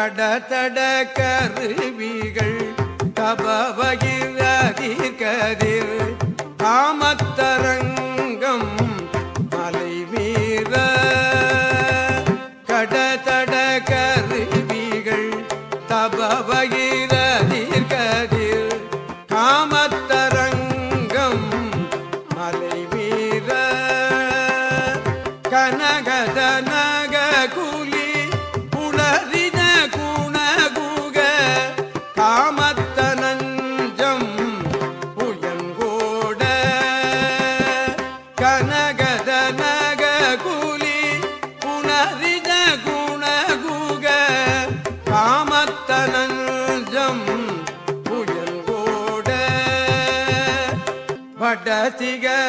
கடதட கருவிகள் கபவகிரதிர் காமத்தரங்கம் மலை மீற கடதட கருவிகள் தபவகிரதிர் கதிர் காமத்தரங்கம் மலை மீற கனகத நக குலி குலி புனரின குணகுக காமத்தனஞ்சம் புயல் புயங்கோட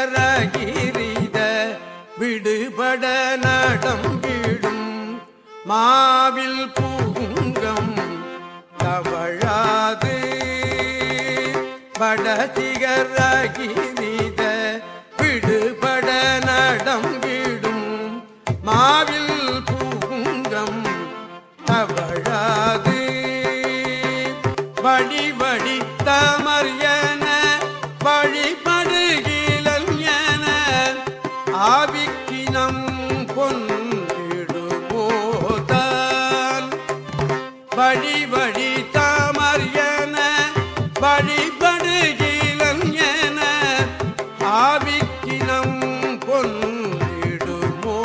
வடதிகரகிரித விடுபட நடம் வீடும் மாவில் பூங்கம் தவழாது. வடதிகரகிரித வழிபடி தமர் என வழிபடுகிலன் என ஆவிக்கினம் கொண்டிடுபோதான் வழிபடி தமர் என வழிபடுகிலன் என ஆவிக்கினம் கொண்டிடுமோ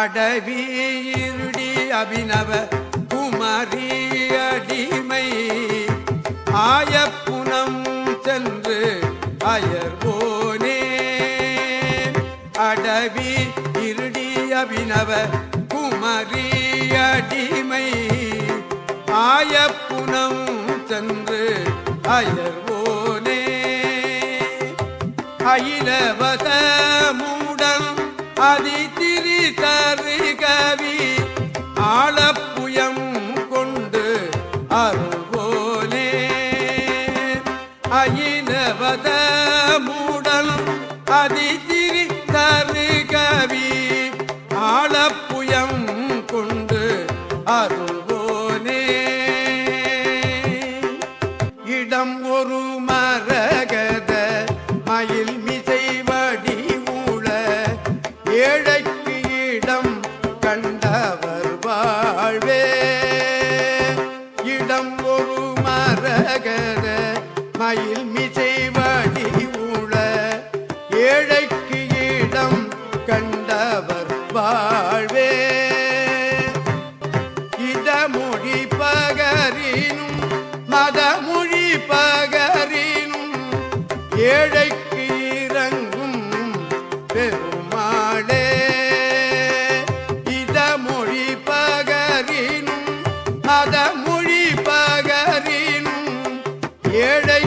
அடவி இருடி அபிநவ அடவி இருடி அபிநவ குமரி அடிமை ஆயப்புனம் சென்று அயர்வோனே. அயிலவத மூடன் அதிதிரி தரு கவி ஆழப்புயம் கொண்டு அருள்வோனே. அயிலவத மூடன் அதி மயில் மிசை ஏழைக்கு இடம் கண்டவர் வாழ்வே. இடம் ஒரு மரகத மயில் மிசை வடி ஏழைக்கு இடம் கண்டவர் வாழ்வே. இதமொழி பகரினும் மதமொழி பகரினும் ஏழைக்கு மதமொழி பகரினும் ஏழை